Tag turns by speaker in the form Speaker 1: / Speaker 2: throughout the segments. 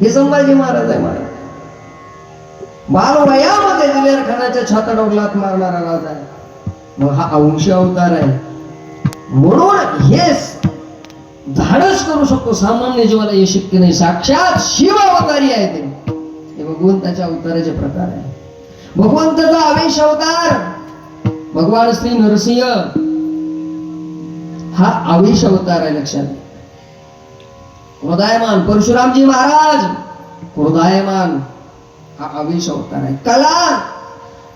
Speaker 1: हे संभाजी महाराज आहे महाराज बालवयामध्ये दिलेर खानाच्या छाताडावर लात मारणारा राजा आहे. मग हा अंशी अवतार आहे. म्हणून हेच धाडस करू शकतो. सामान्य जीवाला हे शक्य नाही. साक्षात शिव अवतारी आहे ते. हे भगवंताच्या अवताराचे प्रकार आहे. भगवंताचा आवेश अवतार. भगवान श्री नरसिंह. हा आवेश अवतार आहे लक्षात घ्या. परशुरामजी महाराज! क्रोधायमान हा अविश अवतार आहे. कला!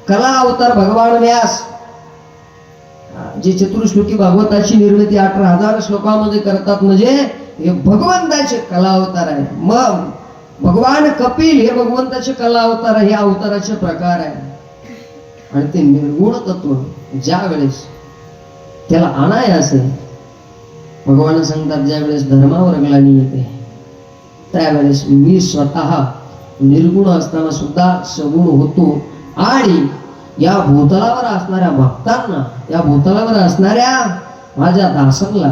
Speaker 1: कला अवतार भगवान व्यास. जी चतुर्श्लोकी भागवताची निर्मिती अठरा हजार श्लोकामध्ये करतात म्हणजे हे भगवंताचे कला अवतार आहे. मग भगवान कपिल हे भगवंताचे कला अवतार हे अवताराचे प्रकार आहे. आणि ते निर्गुण तत्व ज्या वेळेस त्याला आणाय असेल भगवान सांगतात ज्या वेळेस धर्मावर ग्लानी येते त्यावेळेस मी स्वतः निर्गुण असताना सुद्धा सगुण होतो. आणि या भूतलावर असणाऱ्या भक्तांना या भूतलावर असणाऱ्या माझ्या दासांना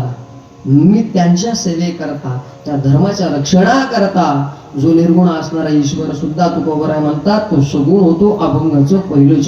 Speaker 1: मी त्यांच्या सेवेकरता त्या धर्माच्या रक्षणाकरता जो निर्गुण असणारा ईश्वर सुद्धा तुकोबराय म्हणतात तो सगुण होतो अभंगाचं पहिलं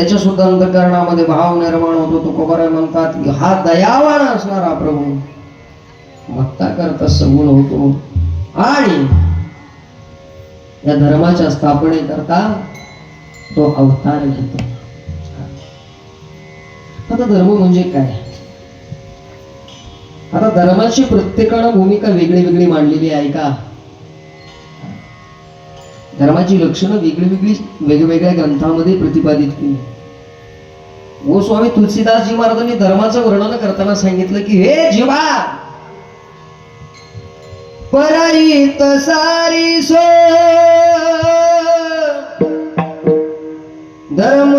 Speaker 1: त्याच्या सुद्धा अंतकरणामध्ये भाव निर्माण होतो. तो म्हणतात की हा दयावान असणारा प्रभू. भक्ताकरता सगुण होतो. आणि या धर्माच्या स्थापनेकरता तो अवतार घेतो. आता धर्म म्हणजे काय? आता धर्माची प्रत्येकानं भूमिका वेगळी वेगळी मांडलेली आहे का? धर्माची लक्षणं वेगळी वेगळी वेगवेगळ्या ग्रंथामध्ये प्रतिपादित केली. गोस्वामी तुलसीदासजी महाराजांनी धर्माचं वर्णन करताना सांगितलं की हे जीवा
Speaker 2: पराईत सारी सो धर्म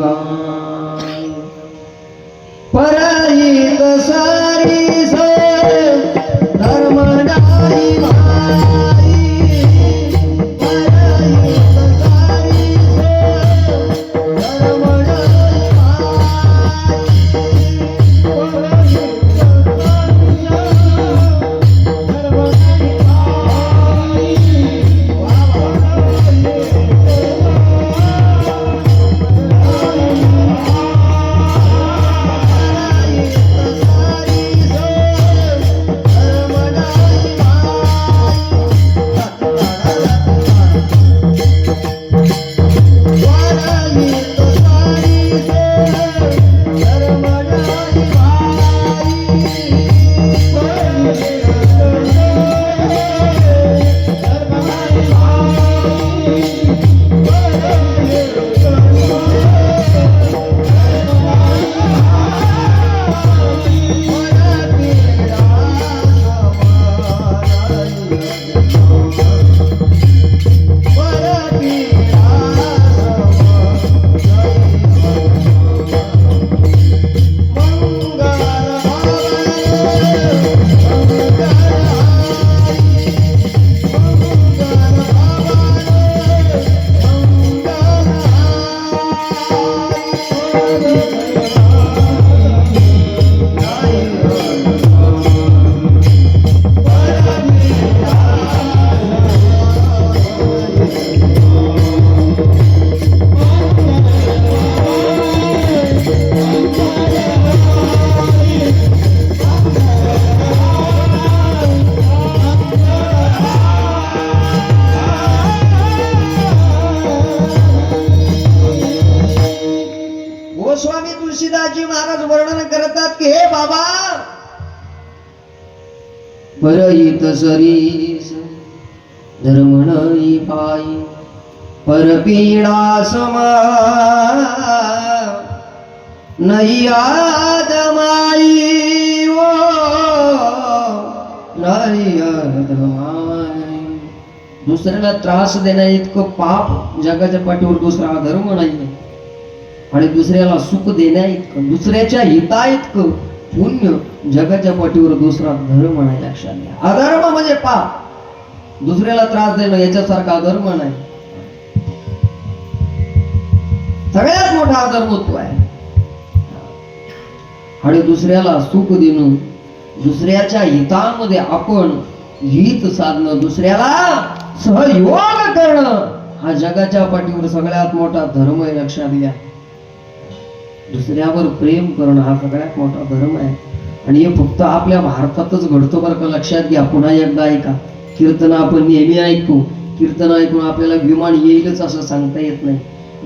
Speaker 2: नाही भाई पराईत तुलसीदासजी महाराज वर्णन करतात की, हे बाबा, परहित सरीस धर्म नाही पायी, परपीडा समा, नाही आदमाई ओ, नाही आदमाई दुसऱ्याला त्रास देण्या इतकं पाप, जगाच्या पाठीवर दुसरा धर्म नाही आणि दुसऱ्याला सुख देण्या इतकं दुसऱ्याच्या हिता इतकं पुण्य जगाच्या पाठीवर दुसरा धर्म नाही लक्षात घ्या. अधर्म म्हणजे पाप. दुसऱ्याला त्रास देणं याच्यासारखा अधर्म नाही. सगळ्यात मोठा अधर्मत्व आहे. आणि दुसऱ्याला सुख देणं दुसऱ्याच्या हितामध्ये आपण हित साधणं दुसऱ्याला सहयोग करणं हा जगाच्या पाठीवर सगळ्यात मोठा धर्म आहे लक्षात घ्या. दुसऱ्यावर प्रेम करणं हा सगळ्यात मोठा धर्म आहे. आणि हे फक्त आपल्या भारतातच घडतो बरं का? लक्षात घ्या पुन्हा एकदा ऐका. कीर्तन आपण नेहमी ऐकतो कीर्तन ऐकून आपल्याला विमान येईलच असं सांगता येत नाही.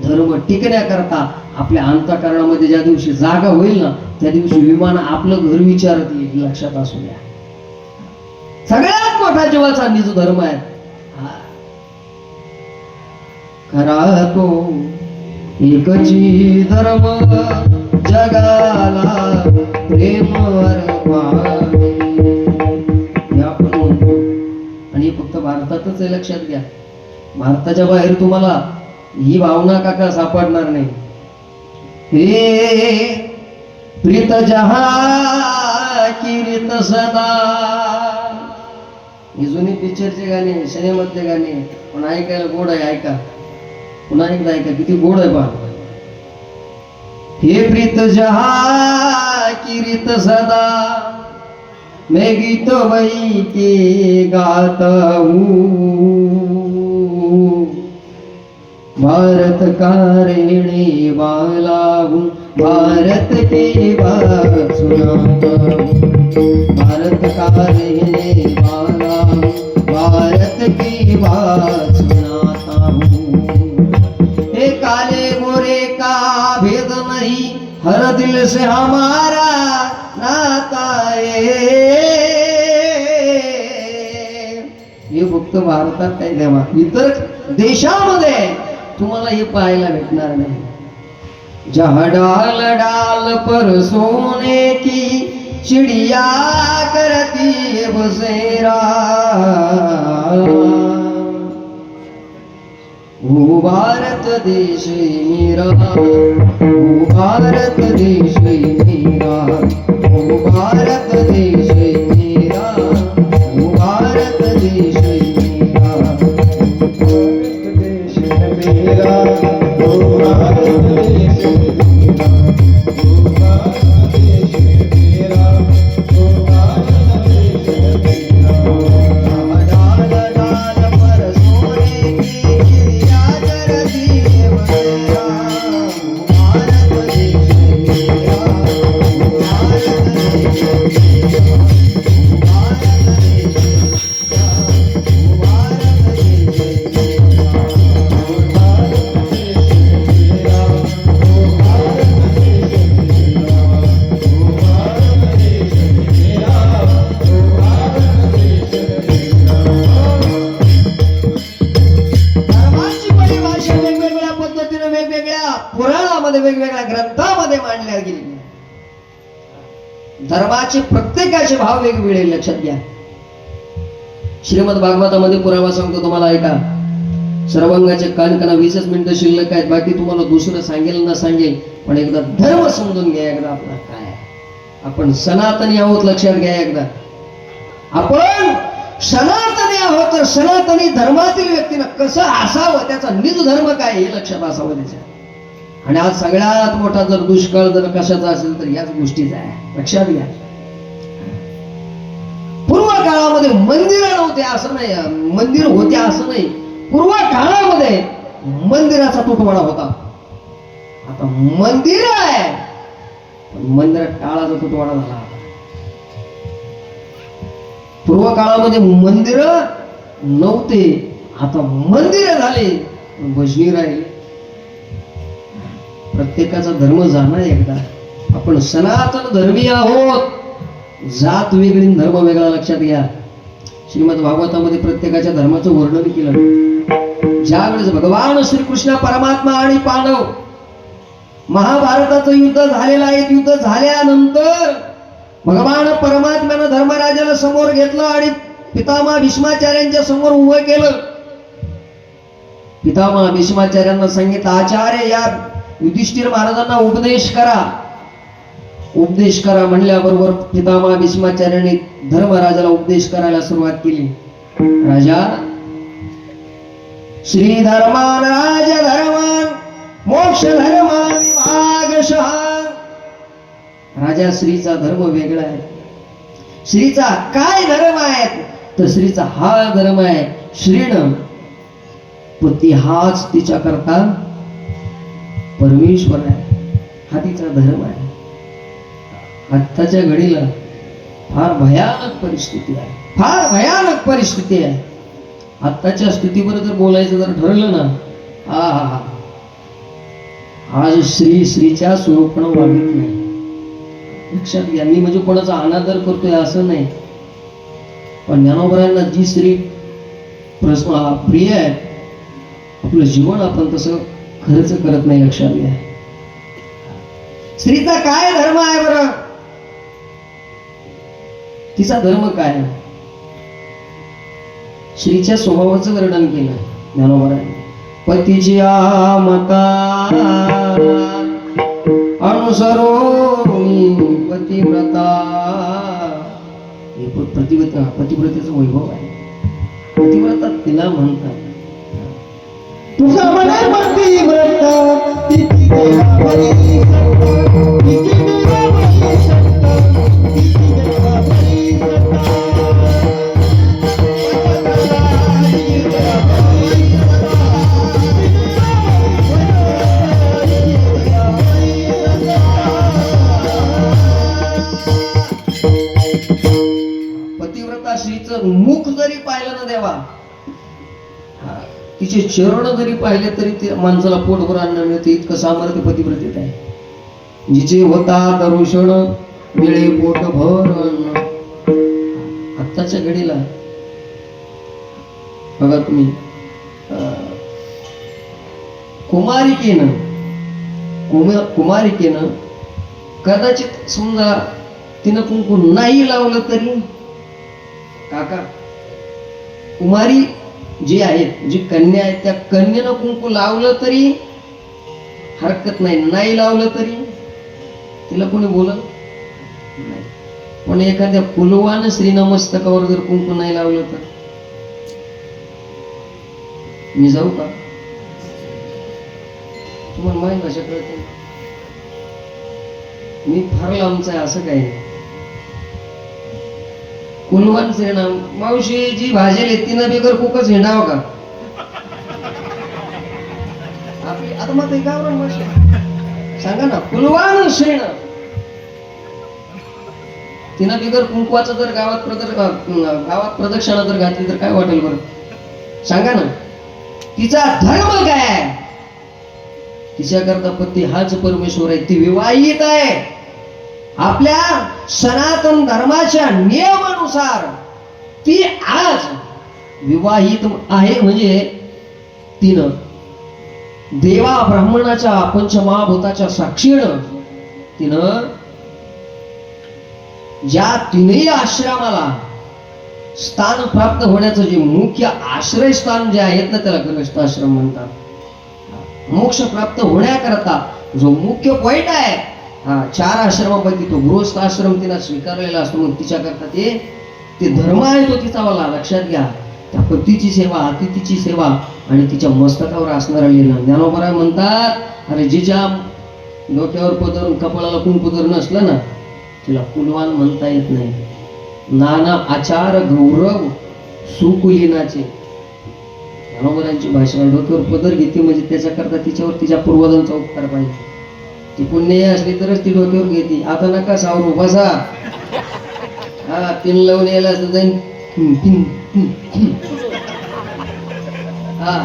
Speaker 2: धर्म टिकण्याकरता आपल्या अंतकरणामध्ये ज्या दिवशी जागा होईल ना त्या दिवशी विमान आपलं घर विचारत येईल लक्षात असू द्या. सगळ्यात मोठा जीवाचा जो धर्म आहे हा. खरा तो एकची धर्म जगाला प्रेम हे आपण म्हणतो. आणि फक्त भारतातच आहे लक्षात घ्या. भारताच्या बाहेर तुम्हाला ही भावना काका सापडणार नाही. हे प्रीत जहा किरीत सदा. हे जुनी पिक्चरचे गाणे सिनेमातले गाणे पण ऐकायला गोड आहे ऐका. एकदा ऐका किती गोड आहे पहा हे प्रीत जहा किरीत सदा वही के गाता हूँ। भारत का रहने वाला हूँ, भारत के बात सुनाता भारत का रहने वाला हूँ, भारत की बात सुनाता हे। हर दिल से हमारा नाता हे फक्त भारतात काही देवा इतर देशामध्ये तुम्हाला हे पाहायला भेटणार नाही. जहाँ डाल डाल पर सोने की चिड़िया करती बसेरा. भारत प्रदेश मेरा भारतदेशे मीरा भारतदेशे मीरा भारतदेशे भाव लक्षात घ्या. श्रीमद भागवतामध्ये पुरावा सांगतो तुम्हाला ऐका. सर्वांगाचे कानकना वीसच मिनिटं शिल्लक आहेत बाकी तुम्हाला दुसरं सांगेल ना सांगेल पण एकदा धर्म समजून घ्या एकदा आपला काय आपण सनातनी आहोत लक्षात घ्या एकदा. आपण सनातनी आहोत तर सनातनी धर्मातील व्यक्तीनं कसं असावं त्याचा निज धर्म काय हे लक्षात असावं त्याच्या. आणि आज सगळ्यात मोठा जर दुष्काळ जर कशाचा असेल तर याच गोष्टीचा आहे. लक्षात घ्या. काळामध्ये मंदिर नव्हते असं नाही. मंदिर होते असं नाही. पूर्व काळामध्ये मंदिराचा तुटवडा होता. आता मंदिर आहे. पण मंदिरात काळाचा तुटवडा झाला पूर्व काळामध्ये मंदिर नव्हते. आता मंदिर झाले. भजनी राहिले. प्रत्येकाचा धर्म जाणार एकदा. आपण सनातन धर्मी आहोत. जात वेगळी धर्म वेगळा लक्षात घ्या. श्रीमद भागवतामध्ये प्रत्येकाच्या धर्माचं वर्णन केलं. ज्यावेळेस भगवान श्रीकृष्ण परमात्मा आणि पांडव महाभारताचं युद्ध झालेलं आहे युद्ध झाल्यानंतर भगवान परमात्म्यानं धर्मराजाला समोर घेतलं आणि पितामा भीष्माचार्यांच्या समोर उभं केलं. पितामा भीष्माचार्यांना सांगितलं आचार्य या युधिष्ठिर महाराजांना उपदेश करा. उपदेश करा म्हणल्याबरोबर पितामा भीष्माचार्याने धर्मराजाला उपदेश करायला सुरुवात केली. राजा श्री धर्मान राज धर्मान मोक्ष धर्मान राजा श्रीचा धर्म वेगळा आहे. श्रीचा काय धर्म आहे? तर श्रीचा हा धर्म आहे श्रीण. पती हाच तिच्या करता परमेश्वर आहे. हा तिचा धर्म आहे. आत्ताच्या घडीला फार भयानक परिस्थिती आहे. फार भयानक परिस्थिती आहे. आत्ताच्या स्थितीवर जर बोलायचं जर ठरलं ना हा हा हा आज श्री श्रीच्या स्वरूपण वागत नाही. लक्षात घ्या मी म्हणजे कोणाचा अनादर करतोय असं नाही. पण ज्ञानोबरांना जी स्त्री प्रश्न प्रिय आहे आपलं जीवन आपण तसं खरंच करत नाही लक्षात घ्या. स्त्रीचा काय धर्म आहे बरं? तिचा धर्म काय? श्रीच्या स्वभावाचं वर्णन केलं ज्ञानोबरांनी पतीची मता अनुसरो पतिव्रता. हे प्रतिव्रता पतिव्रतेचं वैभव आहे. पतिव्रता तिला म्हणतात.
Speaker 1: तुझा म्हणे
Speaker 2: पतिव्रता देवा. तिचे चरण जरी पाहिले तरी ते माणसाला पोटभर अन्न मिळते इतकं सामर्थ्य पतिव्रतेत आहे. जिचे होता दरुषण मिळे पोटभर अन्न. आत्ताच्या घडीला बघा तुम्ही अं, कुमारिकेनं कुम- कुमारिकेनं कदाचित समजा तिनं कुंकू नाही लावलं तरी काका कुमारी जी आहेत जी कन्या आहेत त्या कन्येनं कुंकू लावलं तरी हरकत नाही नाही लावलं तरी तिला कोणी बोलत नाही. पण एखाद्या कुलवान श्रीनमस्तकावर जर कुंकू नाही लावलं तर? मी जाऊ का? तुम्हाला माहीत भाषा कळते मी फार लांबचा आहे असं काही नाही. कुलवान श्रीनाम मावशी जी भाजेल तिनं बेगर कुकच हिंडावं हो का? आपली आता मग गावरान भाषा सांगा ना कुलवान श्रीनाम तिनं बिगर कुंकवाचं जर गावात प्रदर गावात प्रदक्षिणा जर घातली तर काय वाटेल बरं? सांगा ना तिचा धर्म काय? तिच्याकरता पती हाच परमेश्वर आहे ती विवाहित आहे. आपल्या सनातन धर्माच्या नियमानुसार ती आज विवाहित आहे म्हणजे तिनं. देवा ब्राह्मणाच्या पंचमहाभूताच्या साक्षीनं तिनं ज्या तीनही आश्रमाला स्थान प्राप्त होण्याचं जे मुख्य आश्रय स्थान जे आहेत ना त्याला गृहस्थ आश्रम म्हणतात. मोक्ष प्राप्त होण्याकरता जो मुख्य पॉइंट आहे हा चार आश्रमापैकी तो गृहस्थ आश्रम तिला स्वीकारलेला असतो म्हणून तिच्याकरता ते ते धर्म आहे तो तिचा वाला लक्षात घ्या. त्या पतीची सेवा अतिथीची सेवा आणि तिच्या मस्तकावर असणारा लिहिणं ज्ञानोबराय म्हणतात अरे जिच्या डोक्यावर पदरून कपाळाला कुण पदर नसलं ना तिला कुलवान म्हणता येत नाही. नाना आचार गौरव सुकुलीनाचे. ज्ञानोबरांची भाषा डोक्यावर पदर घेते म्हणजे त्याच्याकरता तिच्यावर तिच्या पूर्वजांचा उपकार पाहिजे. ती पुण्य असली तरच ती डोक्यावर घेते. आता नका सावरू बसा. हा पिन लावून यायला असं जाईन. हा.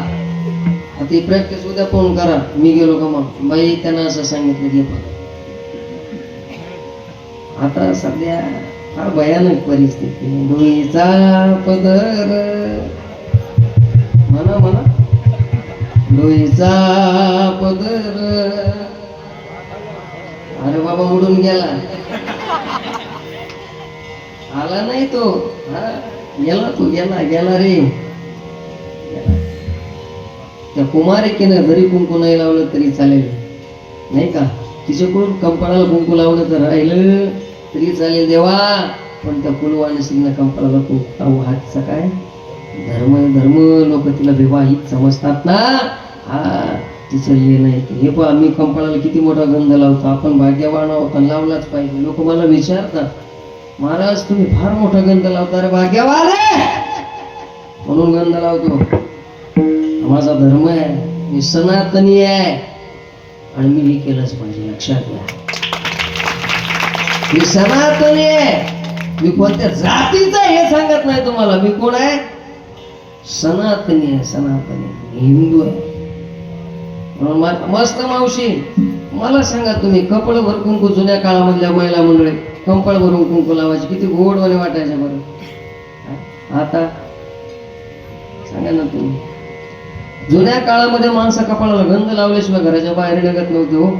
Speaker 2: ती प्रॅक्टिस उद्या फोन करा. मी गेलो का मग? बाई त्यांना असं सांगितलं की आता सध्या फार भयानक परिस्थिती डोईचा पदर. म्हणा म्हणा. डोईचा पदर. बाबा उडून गेला. आला नाही तो. हा गेला तो गेला गेला रे. त्या कुमारिकेनं जरी कुंकू नाही लावलं तरी चालेल. नाही का? तिच्याकडून कंपाळाला कुंकू लावलं तर राहिलं तरी चालेल देवा. पण त्या कुलवाने सिंग कंपाळाला कुंकू लावू हातचा काय? धर्म धर्म लोक तिला विवाहित समजतात ना. हा. तिचं हे नाही हे पण आम्ही कंपाळाला किती मोठा गंध लावतो. आपण भाग्यवान आहोत आणि लावलाच पाहिजे. लोक मला विचारतात महाराज तुम्ही फार मोठा गंध लावता. रे भाग्यवान म्हणून गंध लावतो. माझा धर्म आहे. मी सनातनी आहे. आणि मी हे केलंच पाहिजे. लक्षात घ्या. मी सनातनी आहे. मी कोणत्या जातीचा हे सांगत नाही तुम्हाला. मी कोण आहे? सनातनी आहे सनातनी. हिंदू आहे. मस्त मावशी. मला सांगा तुम्ही कपड भर कुंकू जुन्या काळामधल्या महिला मंडळी कंपळ भरून कुंकू लावायची किती गोडवाने वाटायच्या बरं. आता सांगा ना तुम्ही. जुन्या काळामध्ये माणसं कपाळाला गंध लावल्याशिवाय घराच्या बाहेर निघत नव्हते हो.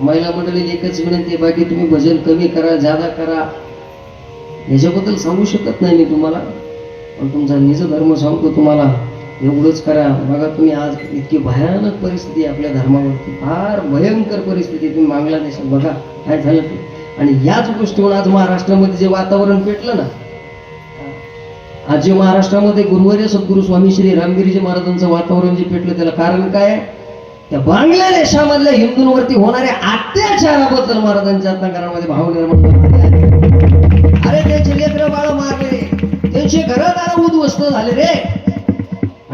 Speaker 2: महिला मंडळी एकच विनंती बाकी तुम्ही भजन कमी करा जादा करा. याच्याबद्दल सांगू शकत नाही मी तुम्हाला. पण तुमचा निज धर्म सांगतो तुम्हाला. एवढंच करा. बघा तुम्ही आज इतकी भयानक परिस्थिती आपल्या धर्मावरती. फार भयंकर परिस्थिती तुम्ही बांगलादेशात बघा काय झालं ते. आणि याच गोष्टीवर आज महाराष्ट्रामध्ये जे वातावरण पेटलं ना आज जे महाराष्ट्रामध्ये गुरुवर्य सद्गुरु स्वामी श्री रामगिरीजी महाराजांचं वातावरण जे पेटलं त्याला कारण काय त्या बांगलादेशामधल्या हिंदूंवरती होणाऱ्या अत्याचाराबद्दल महाराजांच्या अंतकरणामध्ये भाव निर्माण झाले अरे त्यांचे लेकर बाळ मारले त्यांचे घरदार उद्ध्वस्त झाले रे.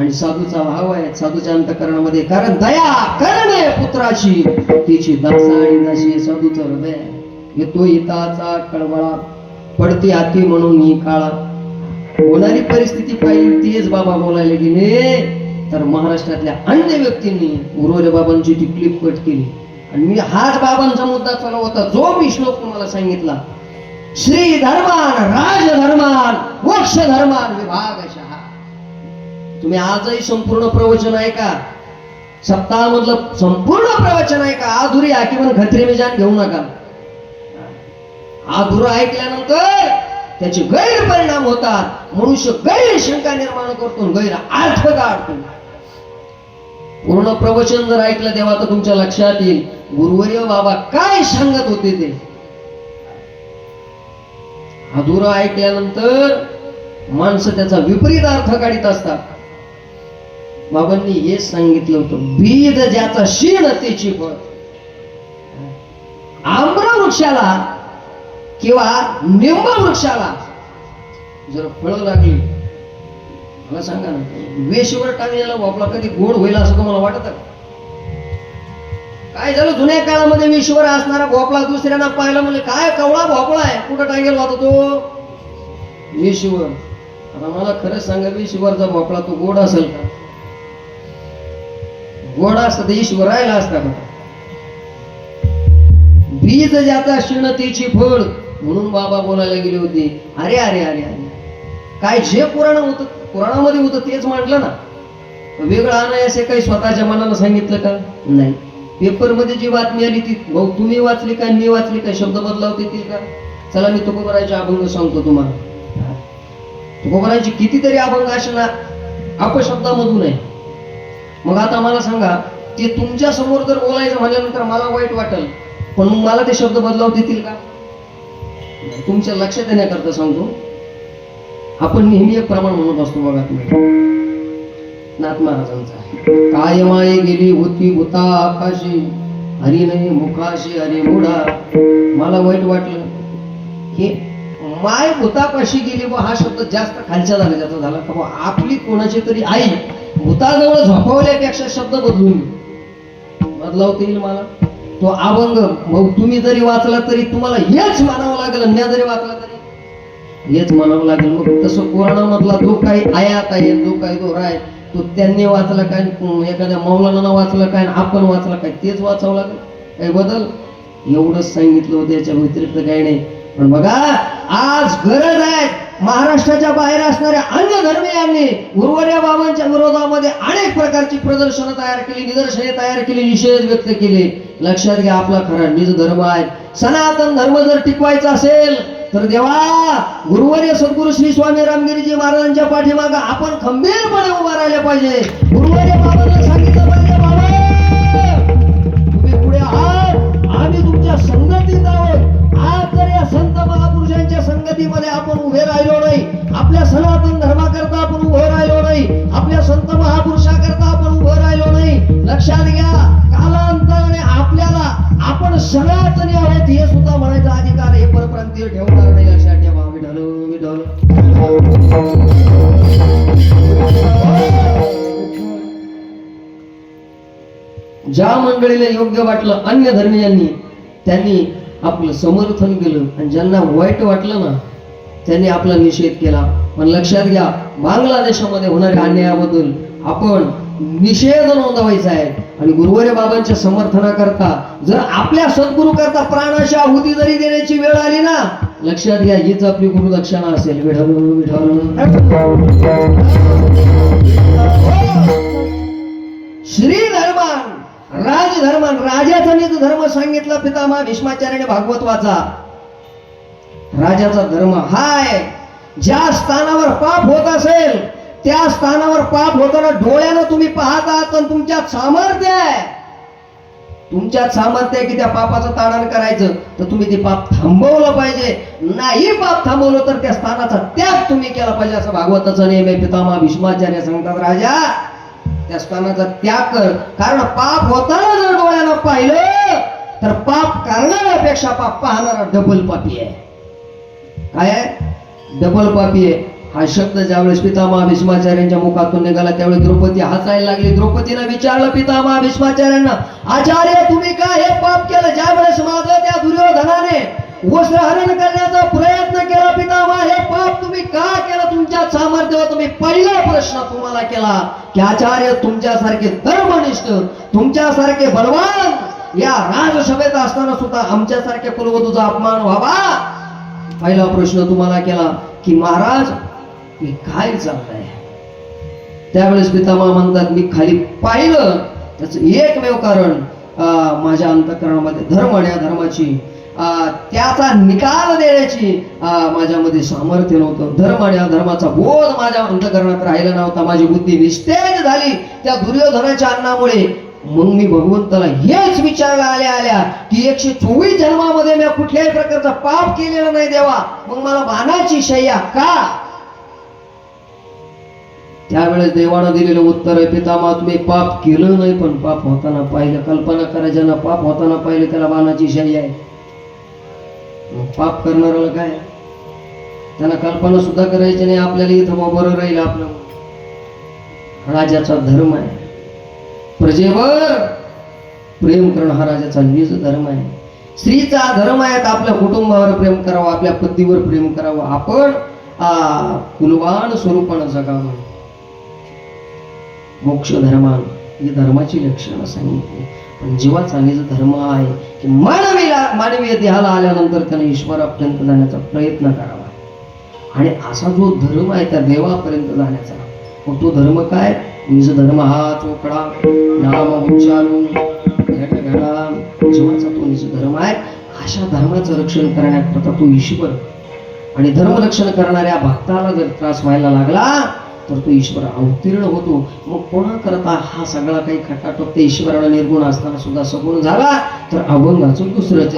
Speaker 2: आणि साधूचा भाव आहे साधूच्या अंतकरणामध्ये. कारण दया करणे पुत्राची तिची दासा आणि दाशी साधूचं हृदय. येतो हिताचा कळवळा. पडते हाती म्हणून ही काळा. होणारी परिस्थिती पाहिली तेच बाबा बोलायला गेले. तर महाराष्ट्रातल्या अन्य व्यक्तींनी उर्वरे बाबांची ती क्लिप कट केली. आणि मी हाच बाबांचा मुद्दा चालू होता. जो मी श्लोक तुम्हाला सांगितला. श्री धर्मान राजधर्मान वक्ष धर्मान विभागशः तुम्ही आजही संपूर्ण प्रवचन ऐका. सप्ताहामधलं संपूर्ण प्रवचन ऐका. अधुरी हाकीमन खत्री मिजान घेऊ नका. अधुरं ऐकल्यानंतर त्याचे गैरपरिणाम होतात. मनुष्य गैरशंका निर्माण करतो गैर अर्थ काढतो पूर्ण प्रवचन जर ऐकलं तेव्हा तर तुमच्या लक्षात येईल गुरुवर्य बाबा काय सांगत होते ते. अधुरा ऐकल्यानंतर माणसं त्याचा विपरीत अर्थ काढीत असतात. बाबांनी हेच सांगितलं होतं बीज ज्याचा शीण त्याची फळ आम्र वृक्षाला किंवा निंब वृक्षाला जर फळं लागली मला सांगा ना वेशीवर टाकलेला भोपळा कधी गोड होईल असं तुम्हाला वाटत काय झालं जुन्या काळामध्ये वेशीवर असणारा भोपळा दुसऱ्यांना पाहिला म्हणजे काय कवळा भोपळा आहे? कुठं टांगेल होता तो? वेशीवर. आता मला खरंच सांगा वेशीवरचा भोपळा तो गोड असेल का? घोडा असता तर ईश्वर राहिला असता का बीज ज्याचा क्षीणतेची फळ म्हणून बाबा बोलायला गेले होते. अरे अरे अरे अरे काय जे पुराण होतं पुराणामध्ये होतं तेच म्हटलं ना? वेगळं आणाय असे काही स्वतःच्या मनानं सांगितलं का? नाही. पेपरमध्ये जी बातमी आली ती भाऊ तुम्ही वाचली का मी वाचली का? शब्द बदलावता येतील का? चला मी तुकोबरायचे अभंग सांगतो तुम्हाला. तुकोबरायचे कितीतरी अभंग असे ना अपशब्दामधून आहे. मग आता मला सांगा ते तुमच्यासमोर जर बोलायचं म्हणल्यानंतर मला वाईट वाटेल पण मग मला ते शब्द बदलाव देतील का? तुमच्या लक्षात येण्याकरता सांगतो. आपण नेहमी एक प्रमाण म्हणत असतो बघा तुम्ही. नाथ महाराजांचा काय माये गेली होती होता आकाशी हरी नाही मुखाशी अरे मुडा मला वाईट वाटलं. हे माय भूतापाशी गेली व हा शब्द जास्त खालच्या दर्जाचा झाला. का आपली कोणाची तरी आई भूताजवळ झोपवल्यापेक्षा शब्द बदलून बदलावता येईल मला. तो अभंग मग तुम्ही जरी वाचला तरी तुम्हाला हेच म्हणावं लागेल अन्या जरी वाचला तरी हेच म्हणावं लागेल. मग तसं कोरोनामधला जो काही आयात आहे जो काही दोरा आहे तो त्यांनी वाचला काय? एखाद्या मौलाना वाचला काय? आपण वाचला काय? तेच वाचावं लागेल. काही बदल? एवढंच सांगितलं होतं याच्या व्यतिरिक्त काही नाही. पण बघा आज गरज आहे. महाराष्ट्राच्या बाहेर असणाऱ्या अन्य धर्मियांनी उर्वऱ्या बाबांच्या विरोधामध्ये अनेक प्रकारची प्रदर्शनं तयार केली निदर्शने तयार केली निषेध व्यक्त केले. लक्षात घ्या आपला खरा निज धर्म आहे. सनातन धर्म जर टिकवायचा असेल तर देवा गुरुवर्य सद्गुरु श्री स्वामी रामगिरीजी महाराजांच्या पाठीमागं आपण खंबीरपणे उभा राहिले पाहिजे. गुरुवर्य बाबांना सांगितलं पाहिजे बाबा तुम्ही पुढे आहात. आम्ही तुमच्या संगतीत आहोत. आज जर या संत महापुरुषांच्या संगतीमध्ये आपण उभे राहिलो नाही. आपल्या सनातन धर्माकरता आपण उभे राहिलो नाही. आपल्या संत महापुरुषाकरता आपण उभं राहिलो नाही. लक्षात घ्या कालांतराने आपल्याला आपण सनातनी आहोत हे सुद्धा म्हणायचा अधिकार हे परप्रांतीय ठेवणार नाही. लक्षात ठेवा विढल विढल ज्या मंडळीला योग्य वाटलं अन्य धर्मीयांनी त्यांनी आपलं समर्थन केलं आणि ज्यांना वाईट वाटलं ना त्यांनी आपला निषेध केला. पण लक्षात घ्या बांगलादेशामध्ये होणाऱ्या अन्यायाबद्दल आपण निषेध नोंदवायचा आहे. आणि गुरुवारी बाबांच्या समर्थनाकरता जर आपल्या सद्गुरु करता प्राणाची आहुती जरी देण्याची वेळ आली ना लक्षात घ्या हीच आपली गुरुदक्षिणा असेल. विठल विठल श्री धर्मान राजधर्म राजाचा निज धर्म सांगितला पितामा भीष्माचार्याने भागवत वाचा राजाचा धर्म हाय. ज्या स्थानावर पाप होत असेल त्या स्थानावर पाप होताना डोळ्यानं तुम्ही पाहत आहात पण तुमच्यात सामर्थ्य आहे. तुमच्यात सामर्थ्य आहे की त्या पापाचं ताडण करायचं तर तुम्ही ते पाप थांबवलं पाहिजे. नाही पाप थांबवलं तर त्या स्थानाचा त्याग तुम्ही केला पाहिजे असं भागवताचा नेम आहे पितामहा भीष्माचार्य सांगतात राजा. त्या स्थानाचा त्याग कर. कारण पाप होताना जर डोळ्यानं पाहिलं तर पाप करणाऱ्यापेक्षा पाप पाहणारा डबल पापी आहे. काय आहे? डबल पापी आहे. हा शब्द ज्यावेळेस पितामहा भीष्माचार्यांच्या मुखातून निघाला त्यावेळी द्रौपदी हसायला लागली. द्रौपदीनं विचारलं पितामहा भीष्माचार्यांना आचार्य तुम्ही काय हे पाप केलं? ज्यावेळेस माझं त्या दुर्योधनाने वस्त्रहरण करण्याचा प्रयत्न केला पितामा हे पाप तुम्ही का केलं? तुमच्या सामर्थ्यावर तुम्ही पहिला प्रश्न तुम्हाला केला की आचार्य तुमच्यासारखे धर्मनिष्ठ तुमच्यासारखे बलवान या राजसभेत असताना सुद्धा आमच्यासारख्या कुलवधूचा अपमान व्हावा? पहिला प्रश्न तुम्हाला केला की महाराज मी काय चाललंय? त्यावेळेस पितामा म्हणतात मी खाली पाहिलं. त्याच एकमेव कारण माझ्या अंतकरणामध्ये धर्म आणि धर्माची त्याचा निकाल देण्याची माझ्यामध्ये सामर्थ्य नव्हतं. धर्म आणि अधर्माचा बोध माझ्या अंतकरणात राहिला नव्हता. माझी बुद्धी निस्तेज झाली. त्या दुर्योधनाच्या अन्नामुळे. मग मी भगवंताला हेच विचारला आल्या आल्या की एकशे चोवीस जन्मामध्ये मी कुठल्याही प्रकारचा पाप केलेला नाही देवा. मग मला बाणाची शय्या का? त्यावेळेस देवानं दिलेलं उत्तर आहे पितामा तुम्ही पाप केलं नाही पण पाप होताना पाहिलं. कल्पना करा ज्यांना पाप होताना पाहिलं त्याला बाणाची शय्या आहे. मग पाप करणाऱ्याला काय? त्यांना कल्पना सुद्धा करायची नाही आपल्याला इथं मग बरं राहील आपलं. राजाचा धर्म आहे. प्रजेवर प्रेम करणं हा राजाचा निज धर्म आहे. स्त्रीचा धर्म आहे तर आपल्या कुटुंबावर प्रेम करावं आपल्या पतीवर प्रेम करावं. आपण आ, कुलवान स्वरूपानं जगावं. मोक्ष धर्मान ही धर्माची लक्षणं सांगितली. पण जीवाचा निज धर्म आहे की मानवीला मानवीय देहाला आल्यानंतर त्याने ईश्वरापर्यंत जाण्याचा प्रयत्न करावा. आणि असा जो धर्म आहे त्या देवापर्यंत जाण्याचा मग तो धर्म काय? निज धर्म हा चोकडा नाम उच्चारून घट घडा जीवाचा तो निज धर्म आहे. अशा धर्माचं रक्षण करण्याकरता तो ईश्वर. आणि धर्मरक्षण करणाऱ्या भक्ताला जर त्रास व्हायला लागला तर तो ईश्वर अवतीर्ण होतो. मग कोणा करता हा सगळा काही खटाटोप ते ईश्वराला निर्गुण असताना सुद्धा सगुण झाला तर अभंगाचं दुसरं